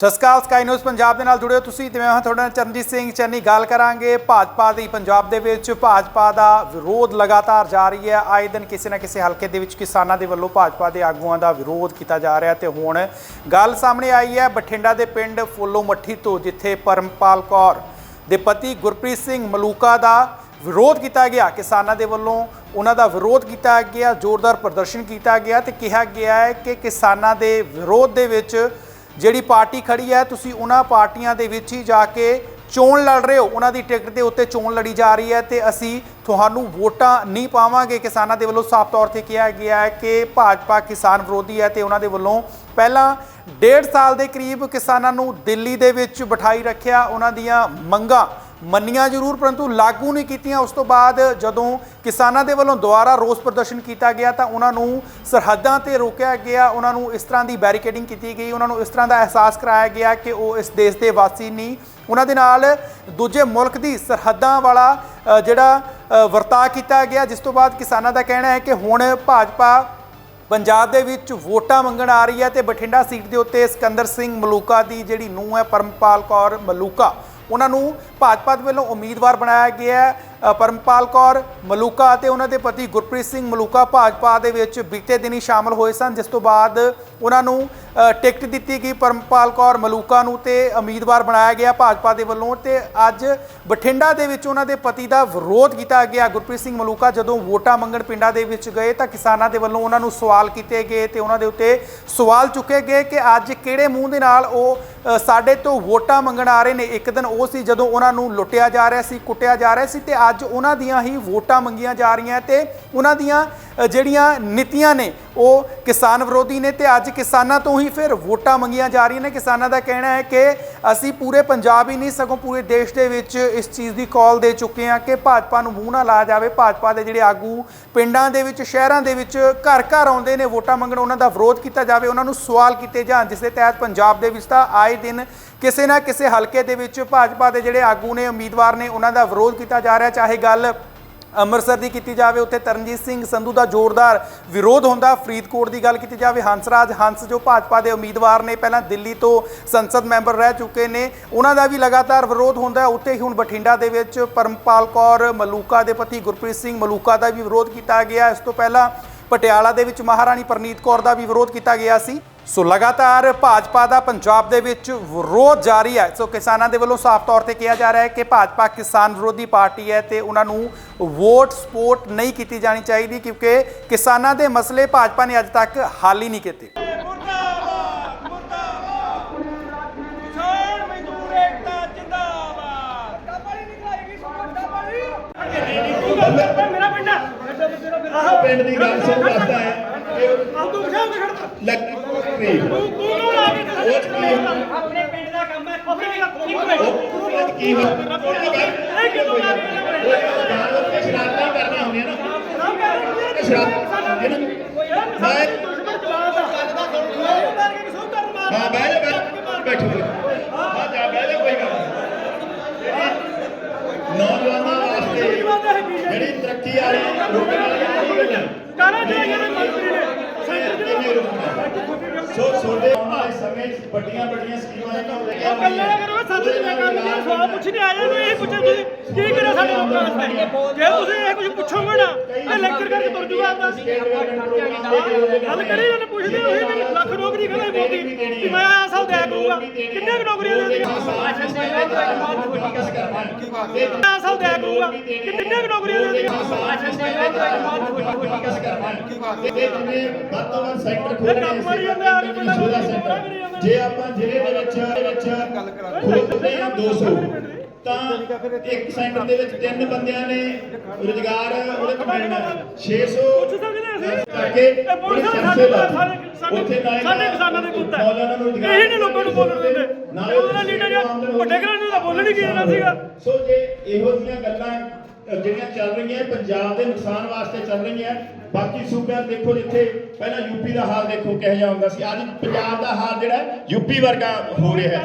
ਸਤਿ Sri Akal, sky news Punjab ਦੇ ਨਾਲ ਜੁੜਿਓ ਤੁਸੀਂ ਤੇ ਮੈਂ ਹਾਂ ਤੁਹਾਡਾ ਨਾਲ ਚਰਨਜੀਤ ਸਿੰਘ ਚੰਨੀ ਗੱਲ ਕਰਾਂਗੇ, ਭਾਜਪਾ ਦੀ ਪੰਜਾਬ ਦੇ ਵਿੱਚ ਭਾਜਪਾ ਦਾ ਵਿਰੋਧ ਲਗਾਤਾਰ ਜਾਰੀ ਹੈ। ਆਏ ਦਿਨ ਕਿਸੇ ਨਾ ਕਿਸੇ ਹਲਕੇ ਦੇ ਵਿੱਚ ਕਿਸਾਨਾਂ ਦੇ ਵੱਲੋਂ ਭਾਜਪਾ ਦੇ ਆਗੂਆਂ ਦਾ ਵਿਰੋਧ ਕੀਤਾ ਜਾ ਰਿਹਾ ਤੇ ਹੁਣ ਗੱਲ ਸਾਹਮਣੇ ਆਈ ਹੈ ਬਠਿੰਡਾ ਦੇ ਪਿੰਡ ਫੁੱਲੋ ਮੱਠੀ ਤੋਂ, ਜਿੱਥੇ ਪਰਮਪਾਲ ਕੌਰ ਦੇ ਪਤੀ ਗੁਰਪ੍ਰੀਤ ਸਿੰਘ ਮਲੂਕਾ ਦਾ ਵਿਰੋਧ ਕੀਤਾ ਗਿਆ। ਕਿਸਾਨਾਂ ਦੇ ਵੱਲੋਂ ਉਹਨਾਂ ਦਾ ਵਿਰੋਧ ਕੀਤਾ ਗਿਆ, ਜ਼ੋਰਦਾਰ ਪ੍ਰਦਰਸ਼ਨ ਕੀਤਾ ਗਿਆ ਤੇ ਕਿਹਾ ਗਿਆ ਹੈ ਕਿ ਕਿਸਾਨਾਂ ਦੇ ਵਿਰੋਧ ਦੇ ਵਿੱਚ ਜਿਹੜੀ ਪਾਰਟੀ ਖੜੀ ਹੈ, ਤੁਸੀਂ ਉਹਨਾਂ ਪਾਰਟੀਆਂ ਦੇ ਵਿੱਚ ਹੀ ਜਾ ਕੇ ਚੋਣ ਲੜ ਰਹੇ ਹੋ। ਉਹਨਾਂ ਦੀ ਟਿਕਟ ਦੇ ਉੱਤੇ ਚੋਣ ਲੜੀ ਜਾ ਰਹੀ ਹੈ ਤੇ ਅਸੀਂ ਤੁਹਾਨੂੰ ਵੋਟਾਂ ਨਹੀਂ ਪਾਵਾਂਗੇ। ਕਿਸਾਨਾਂ ਦੇ ਵੱਲੋਂ ਸਾਫ਼ ਤੌਰ ਤੇ ਕਿਹਾ ਗਿਆ ਹੈ ਕਿ ਭਾਜਪਾ ਕਿਸਾਨ ਵਿਰੋਧੀ ਹੈ ਤੇ ਉਹਨਾਂ ਦੇ ਵੱਲੋਂ ਪਹਿਲਾਂ ਡੇਢ ਸਾਲ ਦੇ ਕਰੀਬ ਕਿਸਾਨਾਂ ਨੂੰ ਦਿੱਲੀ ਦੇ ਵਿੱਚ ਬਿਠਾਈ ਰੱਖਿਆ। ਉਹਨਾਂ ਦੀਆਂ ਮੰਗਾਂ ਮੰਨੀਆਂ ਜ਼ਰੂਰ ਪਰੰਤੂ ਲਾਗੂ ਨਹੀਂ ਕੀਤੀਆਂ। ਉਸ ਤੋਂ ਬਾਅਦ ਜਦੋਂ ਕਿਸਾਨਾਂ ਦੇ ਵੱਲੋਂ ਦੁਬਾਰਾ ਰੋਸ ਪ੍ਰਦਰਸ਼ਨ ਕੀਤਾ ਗਿਆ ਤਾਂ ਉਹਨਾਂ ਨੂੰ ਸਰਹੱਦਾਂ ਤੇ ਰੋਕਿਆ ਗਿਆ। ਉਹਨਾਂ ਨੂੰ ਇਸ ਤਰ੍ਹਾਂ ਦੀ ਬੈਰੀਕੇਡਿੰਗ ਕੀਤੀ ਗਈ। ਉਹਨਾਂ ਨੂੰ ਇਸ ਤਰ੍ਹਾਂ ਦਾ ਅਹਿਸਾਸ ਕਰਾਇਆ ਗਿਆ ਕਿ ਉਹ ਇਸ ਦੇਸ਼ ਦੇ ਵਾਸੀ ਨਹੀਂ। ਉਹਨਾਂ ਦੇ ਨਾਲ ਦੂਜੇ ਮੁਲਕ ਦੀ ਸਰਹੱਦਾਂ ਵਾਲਾ ਜਿਹੜਾ ਅ, ਵਰਤਾਅ ਕੀਤਾ ਗਿਆ। ਜਿਸ ਤੋਂ ਬਾਅਦ ਕਿਸਾਨਾਂ ਦਾ ਕਹਿਣਾ ਹੈ ਕਿ ਹੁਣ ਭਾਜਪਾ ਪੰਜਾਬ ਦੇ ਵਿੱਚ ਵੋਟਾਂ ਮੰਗਣ ਆ ਰਹੀ ਹੈ ਤੇ ਬਠਿੰਡਾ ਸੀਟ ਦੇ ਉੱਤੇ ਸਿਕੰਦਰ ਸਿੰਘ ਮਲੂਕਾ ਦੀ ਜਿਹੜੀ ਨੂੰਹ ਹੈ ਪਰਮਪਾਲ ਕੌਰ ਮਲੂਕਾ। ਉਹਨਾਂ ਨੂੰ ਭਾਜਪਾ ਦੇ ਵੱਲੋਂ ਉਮੀਦਵਾਰ ਬਣਾਇਆ ਗਿਆ ਹੈ। ਪਰਮਪਾਲ ਕੌਰ ਮਲੂਕਾ ਅਤੇ ਉਹਨਾਂ ਦੇ ਪਤੀ ਗੁਰਪ੍ਰੀਤ ਸਿੰਘ ਮਲੂਕਾ ਭਾਜਪਾ ਦੇ ਵਿੱਚ ਬੀਤੇ ਦਿਨੀ ਸ਼ਾਮਲ ਹੋਏ ਸਨ, ਜਿਸ ਤੋਂ ਬਾਅਦ ਉਹਨਾਂ ਨੂੰ ਟਿਕਟ ਦਿੱਤੀ ਗਈ ਪਰਮਪਾਲ ਕੌਰ ਮਲੂਕਾ ਨੂੰ ਤੇ ਉਮੀਦਵਾਰ ਬਣਾਇਆ ਗਿਆ ਭਾਜਪਾ ਦੇ ਵੱਲੋਂ ਤੇ ਅੱਜ ਬਠਿੰਡਾ ਦੇ ਵਿੱਚ ਉਹਨਾਂ ਦੇ ਪਤੀ ਦਾ ਵਿਰੋਧ ਕੀਤਾ ਗਿਆ ਗੁਰਪ੍ਰੀਤ ਸਿੰਘ ਮਲੂਕਾ ਜਦੋਂ ਵੋਟਾਂ ਮੰਗਣ ਪਿੰਡਾਂ ਦੇ ਵਿੱਚ ਗਏ ਤਾਂ ਕਿਸਾਨਾਂ ਦੇ ਵੱਲੋਂ ਉਹਨਾਂ ਨੂੰ ਸਵਾਲ ਕੀਤੇ ਗਏ ਤੇ ਉਹਨਾਂ ਦੇ ਉੱਤੇ ਸਵਾਲ ਚੁੱਕੇ ਗਏ ਕਿ ਅੱਜ ਕਿਹੜੇ ਮੂੰਹ ਦੇ ਨਾਲ ਉਹ ਸਾਡੇ ਤੋਂ ਵੋਟਾਂ ਮੰਗਣ ਆ ਰਹੇ ਨੇ। ਇੱਕ ਦਿਨ ਉਹ ਸੀ ਜਦੋਂ ਉਹਨਾਂ ਨੂੰ ਲੁੱਟਿਆ ਜਾ ਰਿਹਾ ਸੀ, ਕੁੱਟਿਆ ਜਾ ਰਿਹਾ ਸੀ ਤੇ ਅੱਜ ਉਹਨਾਂ ਦੀਆਂ ਹੀ ਵੋਟਾਂ ਮੰਗੀਆਂ ਜਾ ਰਹੀਆਂ ਤੇ ਉਹਨਾਂ ਦੀਆਂ ਜਿਹੜੀਆਂ ਨੀਤੀਆਂ ਨੇ, ਉਹ ਕਿਸਾਨ ਵਿਰੋਧੀ ਨੇ ਤੇ ਅੱਜ ਕਿਸਾਨਾਂ ਤੋਂ ਹੀ ਫਿਰ ਵੋਟਾਂ ਮੰਗੀਆਂ ਜਾ ਰਹੀਆਂ ਨੇ। ਕਿਸਾਨਾਂ ਦਾ ਕਹਿਣਾ ਹੈ ਕਿ ਅਸੀਂ ਪੂਰੇ ਪੰਜਾਬ ਹੀ ਨਹੀਂ, ਸਗੋਂ ਪੂਰੇ ਦੇਸ਼ ਦੇ ਵਿੱਚ ਇਸ ਚੀਜ਼ ਦੀ ਕਾਲ ਦੇ ਚੁੱਕੇ ਹਾਂ ਕਿ ਭਾਜਪਾ ਨੂੰ ਮੂੰਹ ਨਾ ਲਾਇਆ ਜਾਵੇ। ਭਾਜਪਾ ਦੇ ਜਿਹੜੇ ਆਗੂ ਪਿੰਡਾਂ ਦੇ ਵਿੱਚ, ਸ਼ਹਿਰਾਂ ਦੇ ਵਿੱਚ ਘਰ ਘਰ ਆਉਂਦੇ ਨੇ, ਵੋਟਾਂ ਮੰਗਣ ਉਹਨਾਂ ਦਾ ਵਿਰੋਧ ਕੀਤਾ ਜਾਵੇ, ਉਹਨਾਂ ਨੂੰ ਸਵਾਲ ਕੀਤੇ ਜਾਣ, ਜਿਸ ਦੇ ਤਹਿਤ ਪੰਜਾਬ ਦੇ ਵਿੱਚ ਤਾਂ ਆਏ ਦਿਨ ਕਿਸੇ ਨਾ ਕਿਸੇ ਹਲਕੇ ਦੇ ਵਿੱਚ ਭਾਜਪਾ ਦੇ ਜਿਹੜੇ ਆਗੂ ਨੇ, ਉਮੀਦਵਾਰ ਨੇ, ਉਹਨਾਂ ਦਾ ਵਿਰੋਧ ਕੀਤਾ ਜਾ ਰਿਹਾ। ਚਾਹੇ ਗੱਲ ਅੰਮ੍ਰਿਤਸਰ ਦੀ ਕੀਤੀ ਜਾਵੇ, ਉੱਥੇ ਤਰਨਜੀਤ ਸਿੰਘ ਸੰਧੂ ਦਾ ਜ਼ੋਰਦਾਰ ਵਿਰੋਧ ਹੁੰਦਾ। ਫਰੀਦਕੋਟ ਦੀ ਗੱਲ ਕੀਤੀ ਜਾਵੇ ਹੰਸਰਾਜ ਹੰਸ ਜੋ ਭਾਜਪਾ ਦੇ ਉਮੀਦਵਾਰ ਨੇ, ਪਹਿਲਾਂ ਦਿੱਲੀ ਤੋਂ ਸੰਸਦ ਮੈਂਬਰ ਰਹਿ ਚੁੱਕੇ ਨੇ, ਉਹਨਾਂ ਦਾ ਵੀ ਲਗਾਤਾਰ ਵਿਰੋਧ ਹੁੰਦਾ ਉੱਥੇ ਹੀ ਹੁਣ ਬਠਿੰਡਾ ਦੇ ਵਿੱਚ ਪਰਮਪਾਲ ਕੌਰ ਮਲੂਕਾ ਦੇ ਪਤੀ ਗੁਰਪ੍ਰੀਤ ਸਿੰਘ ਮਲੂਕਾ ਦਾ ਵੀ ਵਿਰੋਧ ਕੀਤਾ ਗਿਆ। ਇਸ ਤੋਂ ਪਹਿਲਾਂ ਪਟਿਆਲਾ ਦੇ ਵਿੱਚ ਮਹਾਰਾਣੀ ਪ੍ਰਨੀਤ ਕੌਰ ਦਾ ਵੀ ਵਿਰੋਧ ਕੀਤਾ ਗਿਆ ਸੀ। ਸੋ ਲਗਾਤਾਰ ਭਾਜਪਾ ਦਾ ਪੰਜਾਬ ਦੇ ਵਿੱਚ ਵਿਰੋਧ ਜਾਰੀ ਹੈ। ਸੋ ਕਿਸਾਨਾਂ ਦੇ ਵੱਲੋਂ ਸਾਫ਼ ਤੌਰ ਤੇ ਕਿਹਾ ਜਾ ਰਿਹਾ ਹੈ ਕਿ ਭਾਜਪਾ ਕਿਸਾਨ ਵਿਰੋਧੀ ਪਾਰਟੀ ਹੈ ਤੇ ਉਹਨਾਂ ਨੂੰ ਵੋਟ ਸਪੋਰਟ ਨਹੀਂ ਕੀਤੀ ਜਾਣੀ ਚਾਹੀਦੀ ਕਿਉਂਕਿ ਕਿਸਾਨਾਂ ਦੇ ਮਸਲੇ ਭਾਜਪਾ ਨੇ ਅੱਜ ਤੱਕ ਹੱਲ ਹੀ ਨਹੀਂ ਕੀਤੇ। ਆਹੋ ਪਿੰਡ ਦੀ ਗੱਲ ਸੁਣ ਦੱਸਦਾ ਹੈ। ਕਿ ਆਹ ਤੂੰ ਕਿਉਂ ਖੜਦਾ ਲੱਗੀ ਤੂੰ ਲਾ ਕੇ ਕੀ ਆਪਣੇ ਪਿੰਡ ਦਾ ਕੰਮ ਹੈ ਆਪਣੇ ਦਾ ਉਹ 'ਚ ਕੀ ਹੋ ਇਹ ਕਿਉਂ ਲਾ ਕੇ ਸ਼ਰਾਰਤਾਂ ਕਰਨਾ ਹੁੰਦੀਆਂ ਨਾ। ਸ਼ਰਾਰਤ ਇਹਨਾਂ ਨੂੰ ਮੈਂ ਦੁਸ਼ਮਣ ਚਲਾਦਾ ਉਹ ਕਰਕੇ ਕਿਸੋਂ ਕਰਨ ਮਾਰ ਹਾਂ ਬਹਿ ਜਾ ਬਹਿ ਬੈਠੋ ਹਾਂ ਜਾ ਬਹਿ ਜਾ ਕੋਈ ਗੱਲ ਨਹੀਂ। ਜਿਹੜੀ ਨੌਜਵਾਨਾਂ ਵਾਸਤੇ ਜਿਹੜੀ ਤਰੱਕੀ ਵਾਲੀ ਰੋਕਣ ਵਾਲੀ ਗੱਲ ਹੈ ਕਾਰਾ ਜਿਹੜਾ ਮੰਤਰੀ ਨੇ? ਸੈਂਟਰ ਕਿਵੇਂ ਰੋਕਣਾ ਸੋ ਛੋਟੇ ਆਉਣ ਸਮੇਂ ਵੱਡੀਆਂ ਵੱਡੀਆਂ ਸਕੀਮਾਂ ਇਹਨਾਂ ਨੂੰ ਲੈ ਕੇ ਉਹ ਗੱਲਾਂ ਨਾ ਕਰੋ ਸਾਨੂੰ ਨਹੀਂ ਕਰ ਲਈ ਸਵਾਲ ਪੁੱਛਣੇ ਆਏ ਨੂੰ ਇਹ ਪੁੱਛੋ ਤੁਸੀਂ। ਕੀ ਕਰਿਆ ਸਾਡੇ ਲੋਕਾਂ ਵਾਸਤੇ? ਜੇ ਤੁਸੀਂ ਇਹ ਕੁਝ ਪੁੱਛੋਗੇ ਨਾ ਇਹ ਲੈਕਚਰ ਕਰਕੇ ਤੁਰ ਜੂਗਾ ਆਪਦਾ ਗੱਲ ਕਰੀ ਉਹਨੇ ਪੁੱਛਦੇ ਹੋਏ ਵੀ ਲੱਖ ਨੌਕਰੀ ਕਹਿੰਦੇ ਮੋਦੀ ਕਿ ਮੈਂ ਆ ਸਾਲ ਦਿਆ ਕਰੂੰਗਾ। ਕਿੰਨੇ ਕੁ ਨੌਕਰੀਆਂ ਦੇ ਦੇਗਾ ਆ ਸਾਲ ਦਿਆ ਕਰੂੰਗਾ ਕਿੰਨੇ ਕੁ ਨੌਕਰੀਆਂ ਦੇ ਤੋਂ ਵੱਧ ਸੈਕਟਰ ਇਹ ਖੋਲ੍ਹਣੇ ਕੰਮ ਮਾਰੀ ਜਾਂਦੇ ਆ ਕੇ ਪਹਿਲਾਂ ਸੋਲਾਂ ਸੈਕਟਰ ਜੇ ਆਪਾਂ ਜ਼ਿਲ੍ਹੇ ਦੇ ਵਿੱਚ ਦੇ ਵਿੱਚ ਖੋਲ੍ਹਦੇ ਹਾਂ 200 ਤਾਂ ਇੱਕ ਸੈਕਟਰ ਦੇ ਵਿੱਚ ਤਿੰਨ ਬੰਦਿਆਂ ਨੇ ਰੁਜ਼ਗਾਰ ਉਹਦੇ ਤੋਂ ਮਿਲਣਾ 600 ਪੁੱਛ ਸਕਦੇ ਅਸੀਂ? ਕਰਕੇ ਇਹ ਪੁਲਿਸ ਵਾਲੇ ਸਾਡੇ ਕਿਸਾਨਾਂ ਦੇ ਪੁੱਤ ਹੈ। ਇਹੀ ਨੇ ਲੋਕਾਂ ਨੂੰ ਬੋਲਣ ਦਿੰਦੇ ਨਾਲੇ ਉਹਦਾ ਲੀਡਰ ਆ ਵੱਡੇ ਘਰਾਂ ਨੂੰ ਬੋਲਣ ਹੀ ਕੀ ਦੇਣਾ ਸੀਗਾ? ਸੋ ਜੇ ਇਹੋ ਜਿਹੀਆਂ ਗੱਲਾਂ ਜਿਹੜੀਆਂ ਚੱਲ ਰਹੀਆਂ, ਪੰਜਾਬ ਦੇ ਨੁਕਸਾਨ ਵਾਸਤੇ ਚੱਲ ਰਹੀਆਂ, ਬਾਕੀ ਸੂਬਿਆਂ ਦੇਖੋ ਜਿੱਥੇ ਪਹਿਲਾਂ ਯੂਪੀ ਦਾ ਹਾਲ ਦੇਖੋ ਕਿਹੋ ਜਿਹਾ ਹੁੰਦਾ ਸੀ। ਅੱਜ ਪੰਜਾਬ ਦਾ ਹਾਲ ਜਿਹੜਾ ਯੂਪੀ ਵਰਗਾ ਹੋ ਰਿਹਾ ਹੈ।